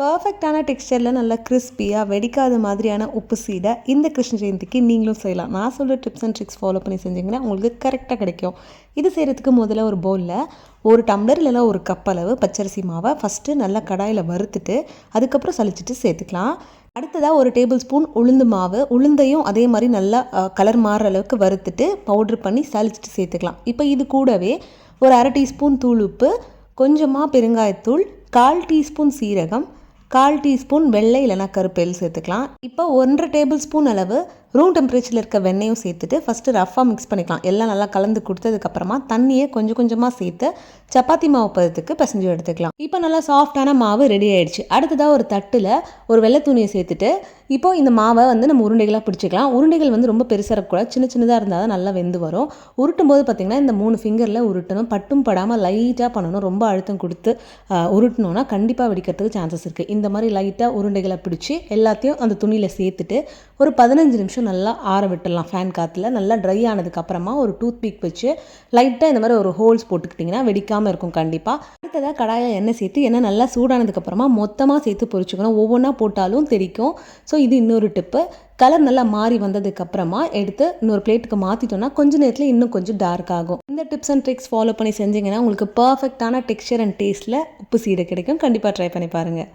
பர்ஃபெக்டான டெக்ஸ்டரில் நல்லா கிறிஸ்பியாக வெடிக்காத மாதிரியான உப்பு சீடை இந்த கிருஷ்ண ஜெயந்திக்கு நீங்களும் செய்யலாம். நான் சொல்கிற டிப்ஸ் அண்ட் ட்ரிக்ஸ் ஃபாலோ பண்ணி செஞ்சிங்கன்னா உங்களுக்கு கரெக்டாக கிடைக்கும். இது செய்கிறதுக்கு முதல்ல ஒரு பவுலில் ஒரு டம்ளர் இல்லைனா ஒரு கப் அளவு பச்சரிசி மாவை ஃபஸ்ட்டு நல்லா கடாயில் வறுத்துட்டு அதுக்கப்புறம் சலிச்சிட்டு சேர்த்துக்கலாம். அடுத்ததாக ஒரு டேபிள் ஸ்பூன் உளுந்து மாவு. உளுந்தையும் அதே மாதிரி நல்லா கலர் மாறுற அளவுக்கு வறுத்துட்டு பவுட்ரு பண்ணி சலிச்சிட்டு சேர்த்துக்கலாம். இப்போ இது கூடவே ஒரு அரை டீஸ்பூன் தூள் உப்பு கொஞ்சமாக பெருங்காயத்தூள் கால் டீஸ்பூன் சீரகம் கால் டீஸ்பூன் வெள்ளை இல்லைனா கருப்பேல் சேர்த்துக்கலாம். இப்போ ஒன்றரை டேபிள் ஸ்பூன் அளவு ரூம் டெம்பரேச்சரில் இருக்க வெண்ணையும் சேர்த்துட்டு ஃபஸ்ட்டு ரஃபாக மிக்ஸ் பண்ணிக்கலாம். எல்லாம் நல்லா கலந்து கொடுத்ததுக்கப்புறமா தண்ணியை கொஞ்சம் கொஞ்சமாக சேர்த்து சப்பாத்தி மாவு பதத்துக்கு பிசைஞ்சு எடுத்துக்கலாம். இப்போ நல்லா சாஃப்டான மாவு ரெடி ஆயிடுச்சு. அடுத்ததாக ஒரு தட்டில் ஒரு வெள்ளை துணியை சேர்த்துட்டு இப்போ இந்த மாவை வந்து நம்ம உருண்டைகளாக பிடிச்சிக்கலாம். உருண்டைகள் வந்து ரொம்ப பெருசாக இருக்கக்கூடாது. சின்ன சின்னதாக இருந்தால் தான் நல்லா வெந்து வரும். உருட்டும் போது பார்த்திங்கன்னா இந்த மூணு ஃபிங்கரில் உருட்டணும். பட்டும் படாமல் லைட்டாக பண்ணணும். ரொம்ப அழுத்தம் கொடுத்து உருட்டணும்னா கண்டிப்பாக வெடிக்கிறதுக்கு சான்சஸ் இருக்குது இந்த மாதிரி லைட்டாக உருண்டைகளை பிடிச்சி எல்லாத்தையும் அந்த துணியில் சேர்த்துட்டு ஒரு பதினஞ்சு நிமிஷம் நல்லா ஆற விட்டுடலாம் ஃபேன் காற்றுல நல்லா ட்ரை ஆனதுக்கப்புறமா ஒரு டூத் பிக் வச்சு லைட்டாக இந்த மாதிரி ஒரு ஹோல்ஸ் போட்டுக்கிட்டிங்கன்னா வெடிக்காமல் இருக்கும் கண்டிப்பாக அடுத்ததாக கடாயில் எண்ணெய் சேர்த்து எண்ணெய் நல்லா சூடானதுக்கப்புறமா மொத்தமாக சேர்த்து பொரிச்சுக்கணும். ஒவ்வொன்றா போட்டாலும் தெரிக்கும். ஸோ இது இன்னொரு டிப்பு கலர் நல்லா மாறி வந்ததுக்கப்புறமா எடுத்து இன்னொரு பிளேட்டுக்கு மாற்றிட்டோன்னா கொஞ்சம் நேரத்தில் இன்னும் கொஞ்சம் டார்க் ஆகும். இந்த டிப்ஸ் அண்ட் ட்ரிக்ஸ் ஃபாலோ பண்ணி செஞ்சிங்கன்னா உங்களுக்கு பர்ஃபெக்டான டெக்ஸ்சர் அண்ட் டேஸ்ட்டில் உப்பு சீடை கிடைக்கும். கண்டிப்பாக ட்ரை பண்ணி பாருங்கள்